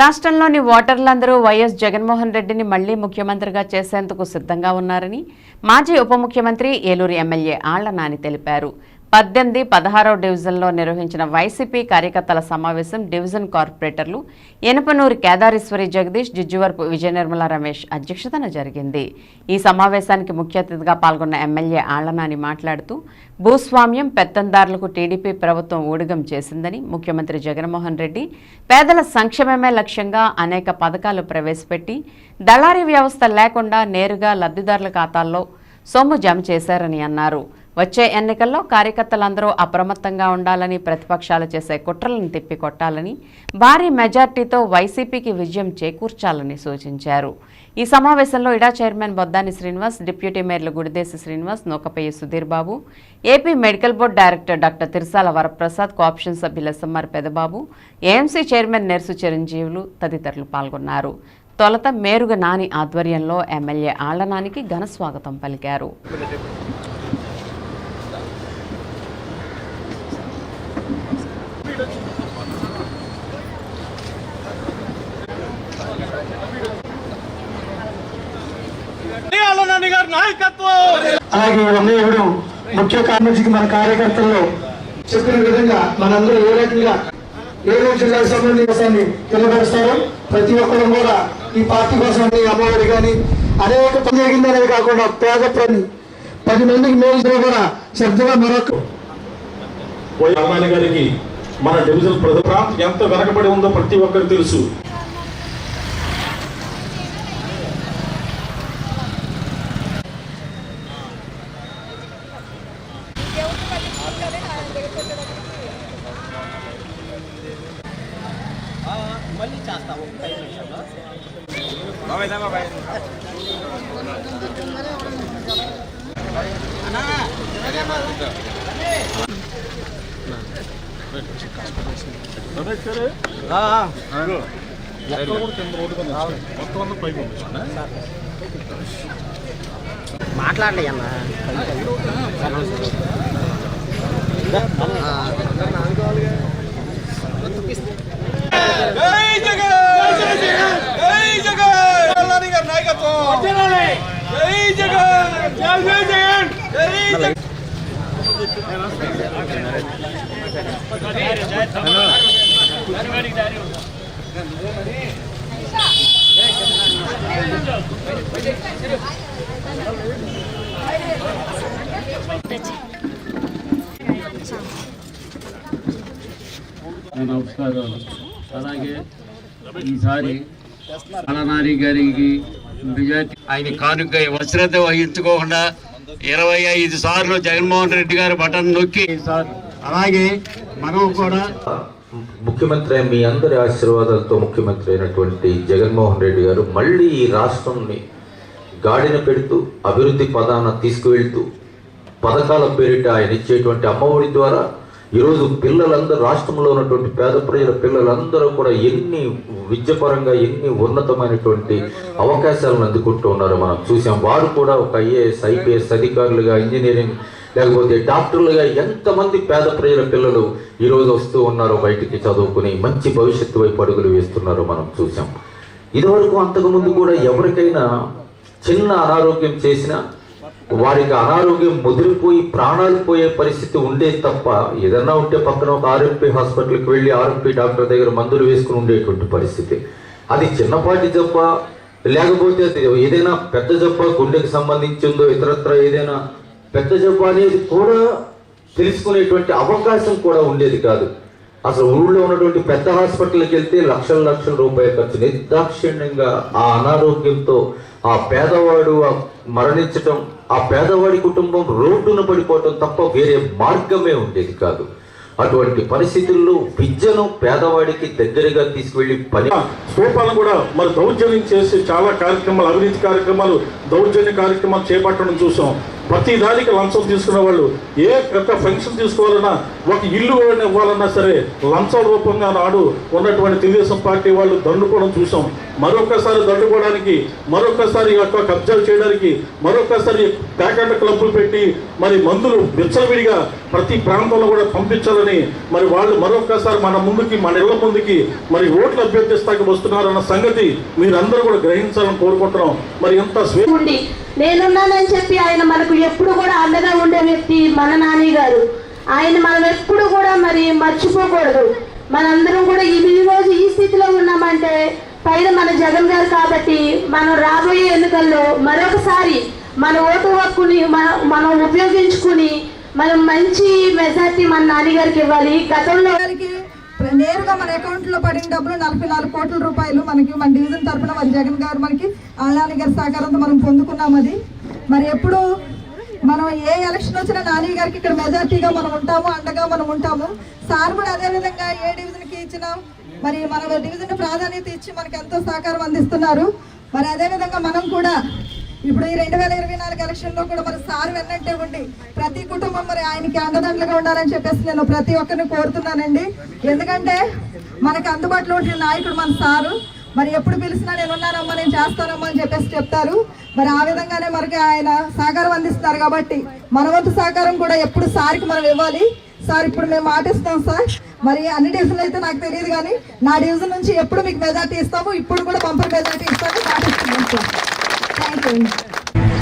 రాష్ట్రంలోని ఓటర్లందరూ వైఎస్ జగన్మోహన్ రెడ్డిని మళ్ళీ ముఖ్యమంత్రిగా చేసేందుకు సిద్ధంగా ఉన్నారని మాజీ ఉప ముఖ్యమంత్రి ఏలూరు ఎమ్మెల్యే ఆళ్ళ నాని తెలిపారు. పద్దెనిమిది పదహారో డివిజన్లో నిర్వహించిన వైసీపీ కార్యకర్తల సమావేశం డివిజన్ కార్పొరేటర్లు ఎనపనూరు కేదారేశ్వరి జగదీష్ జిజ్జువరపు విజయనిర్మల రమేష్ అధ్యక్షతన జరిగింది. ఈ సమావేశానికి ముఖ్య అతిథిగా పాల్గొన్న ఎమ్మెల్యే ఆళ్ళనాని మాట్లాడుతూ భూస్వామ్యం పెత్తందారులకు టీడీపీ ప్రభుత్వం ఊడిగం చేసిందని ముఖ్యమంత్రి జగన్మోహన్ రెడ్డి పేదల సంక్షేమమే లక్ష్యంగా అనేక పథకాలు ప్రవేశపెట్టి దళారీ వ్యవస్థ లేకుండా నేరుగా లబ్ధిదారుల ఖాతాల్లో సొమ్ము జమ చేశారని అన్నారు. వచ్చే ఎన్నికల్లో కార్యకర్తలందరూ అప్రమత్తంగా ఉండాలని ప్రతిపక్షాలు చేసే కుట్రలను తిప్పికొట్టాలని భారీ మెజార్టీతో వైసీపీకి విజయం చేకూర్చాలని సూచించారు. ఈ సమావేశంలో ఇడా chairman Boddani Srinivas deputy మేయర్లు Gudidesi Srinivas Nookapayya Sudheer Babu AP medical board director doctor Tirusala Varaprasad cooption సభ్యుల SMR Pedababu AMC chairman Nersu Chiranjeevulu తదితరులు పాల్గొన్నారు. తొలత మేరుగ నాని ఆధ్వర్యంలో ఎమ్మెల్యే ఆళ్ళనానికి ఘన స్వాగతం పలికారు. గారి నాయకత్వం. అలాగే ఇవ్వడం ముఖ్య కార్మికుడికి మన కార్యకర్తల్లో చెప్పిన విధంగా మనందరూ ఏ రకంగా ఏలూరు జిల్లాకు సంబంధించి తెలియపరుస్తారో ప్రతి ఒక్కరు కూడా ఈ పార్టీ కోసం అని అమ్మఒడి కానీ అనేక పని జరిగింది అనేది కాకుండా పేద పని పది మందికి మేలు కూడా శ్రద్ధగా మరొక రామాయణ గారికి మన డివిజన్ ప్రాంతం ఎంత వెనకబడి ఉందో ప్రతి ఒక్కరికి తెలుసు. మాట్లాడలే అన్న జై జగన్ జై జగన్ నాని గారి నాయకత్వం జై జగన్ జై జై జగన్ జై జగన్ నమస్కారాలు అలాగే ఈసారి అలనారి గారికి ఆయన కానుక వస్త్రత వహించుకోకుండా ఇరవై ఐదు సార్లు జగన్మోహన్ రెడ్డి గారు బటన్ నొక్కి. సార్ అలాగే మనం కూడా ముఖ్యమంత్రి మీ అందరి ఆశీర్వాదాలతో ముఖ్యమంత్రి అయినటువంటి జగన్మోహన్ రెడ్డి గారు మళ్ళీ ఈ రాష్ట్రంని గాడిన పెడుతూ అభివృద్ధి పదాన తీసుకువెళ్తూ పథకాల పేరిట ఆయన ఇచ్చేటువంటి అమ్మఒడి ద్వారా ఈరోజు పిల్లలందరూ రాష్ట్రంలో ఉన్నటువంటి పేద ప్రజల పిల్లలందరూ కూడా ఎన్ని విద్యపరంగా ఎన్ని ఉన్నతమైనటువంటి అవకాశాలను అందుకుంటూ ఉన్నారో మనం చూసాం వారు కూడా ఒక ఐఏఎస్ ఐపీఎస్ అధికారులుగా ఇంజనీరింగ్ లేకపోతే డాక్టర్లుగా ఎంతమంది పేద ప్రజల పిల్లలు ఈరోజు వస్తూ ఉన్నారో బయటికి చదువుకుని మంచి భవిష్యత్తు వైపు అడుగులు వేస్తున్నారో మనం చూసాం ఇదివరకు అంతకుముందు కూడా ఎవరికైనా చిన్న అనారోగ్యం చేసినా వారికి అనారోగ్యం ముదిరిపోయి ప్రాణాలు పోయే పరిస్థితి ఉండేది తప్ప ఏదన్నా ఉంటే పక్కన ఒక ఆర్ఎంపీ హాస్పిటల్కి వెళ్ళి ఆర్ఎంపీ డాక్టర్ దగ్గర మందులు వేసుకుని ఉండేటువంటి పరిస్థితి. అది చిన్నపాటి జబ్బ లేకపోతే ఏదైనా పెద్ద జబ్బ గుండెకి సంబంధించిందో ఇతరత్ర ఏదైనా పెద్ద జబ్బ అనేది కూడా తెలుసుకునేటువంటి అవకాశం కూడా ఉండేది కాదు. అసలు ఊళ్ళో ఉన్నటువంటి పెద్ద హాస్పిటల్కి వెళ్తే లక్షల లక్షల రూపాయల ఖర్చు. నిర్దాక్షిణ్యంగా ఆ అనారోగ్యంతో ఆ పేదవాడు ఆ మరణించటం ఆ పేదవాడి కుటుంబం రోడ్డున పడిపోవటం తప్ప వేరే మార్గమే ఉండేది కాదు. అటువంటి పరిస్థితుల్లో విద్యను పేదవాడికి దగ్గరగా తీసుకువెళ్ళి పని స్థూపాలను కూడా మరి దౌర్జన్యం చేసి చాలా కార్యక్రమాలు అవినీతి కార్యక్రమాలు దౌర్జన్య కార్యక్రమాలు చేపట్టడం చూసాం. ప్రతి దానికి లంచం తీసుకునే వాళ్ళు ఏ పెద్ద ఫంక్షన్ తీసుకోవాలన్నా ఒక ఇల్లు ఇవ్వాలన్నా సరే లంచం రూపంగా నాడు ఉన్నటువంటి తెలుగుదేశం పార్టీ వాళ్ళు దండుకోవడం చూసాం. మరొకసారి దట్టుకోవడానికి మరొకసారి ఈ యొక్క కబ్జాలు చేయడానికి మరొకసారి ప్యాకెట్ క్లబ్బులు పెట్టి మరి మందులు విచ్చలవిడిగా ప్రతి ప్రాంతంలో కూడా పంపించాలని మరి వాళ్ళు మరొకసారి మన ముందుకి మన ఇళ్ళ ముందుకి మరి ఓట్లు అభ్యర్థిస్తాకి వస్తున్నారన్న సంగతి మీరందరూ కూడా గ్రహించాలని కోరుకుంటున్నాం. మరి ఎంత స్వే నేనున్నానని చెప్పి ఆయన మనకు ఎప్పుడు కూడా అండగా ఉండే వ్యక్తి మన నాని గారు. ఆయన మనం ఎప్పుడు కూడా మరి మర్చిపోకూడదు. మనందరం కూడా ఈ రోజు ఈ స్థితిలో ఉన్నామంటే పైన మన జగన్ గారు కాబట్టి మనం రాబోయే ఎన్నికల్లో మరొకసారి మన ఓటు హక్కుని మనం ఉపయోగించుకుని మనం మంచి మెజార్టీ మన నాన్నగారికి ఇవ్వాలి. గతంలో నేరుగా మన అకౌంట్లో పడిన డబ్బులు నలభై నాలుగు కోట్ల రూపాయలు మనకి మన డివిజన్ తరపున మరి జగన్ గారు మనకి ఆళ్ళాని గారి సహకారంతో మనం పొందుకున్నాం అది. మరి ఎప్పుడు మనం ఏ ఎలక్షన్ వచ్చినా నాని గారికి ఇక్కడ మెజార్టీగా మనం ఉంటాము అండగా మనం ఉంటాము. సార్ కూడా అదే విధంగా ఏ డివిజన్కి ఇచ్చినాం మరి మన డివిజన్ ప్రాధాన్యత ఇచ్చి మనకు ఎంతో సహకారం అందిస్తున్నారు. మరి అదే విధంగా మనం కూడా ఇప్పుడు ఈ రెండు వేల ఇరవై నాలుగు ఎలక్షన్లో కూడా మరి సార్ వెన్నట్టే ఉండి ప్రతి కుటుంబం మరి ఆయనకి అండదండలుగా ఉండాలని చెప్పేసి నేను ప్రతి ఒక్కరిని కోరుతున్నానండి. ఎందుకంటే మనకు అందుబాటులో ఉండే నాయకుడు మన సారు. మరి ఎప్పుడు పిలిచినా నేను ఉన్నానమ్మా నేను చేస్తానమ్మా అని చెప్పేసి చెప్తారు. మరి ఆ విధంగానే మనకి ఆయన సహకారం అందిస్తారు కాబట్టి మన వంతు సహకారం కూడా ఎప్పుడు సార్కి మనం ఇవ్వాలి. సార్ ఇప్పుడు మేము మాటిస్తాం సార్. మరి అన్ని డివిజన్లు అయితే నాకు తెలియదు కానీ నా డివిజన్ నుంచి ఎప్పుడు మీకు మెజార్టీ ఇస్తాము ఇప్పుడు కూడా పంపర్ మెజార్టీ ఇస్తాము మాటిస్తున్నాం సార్. Thank you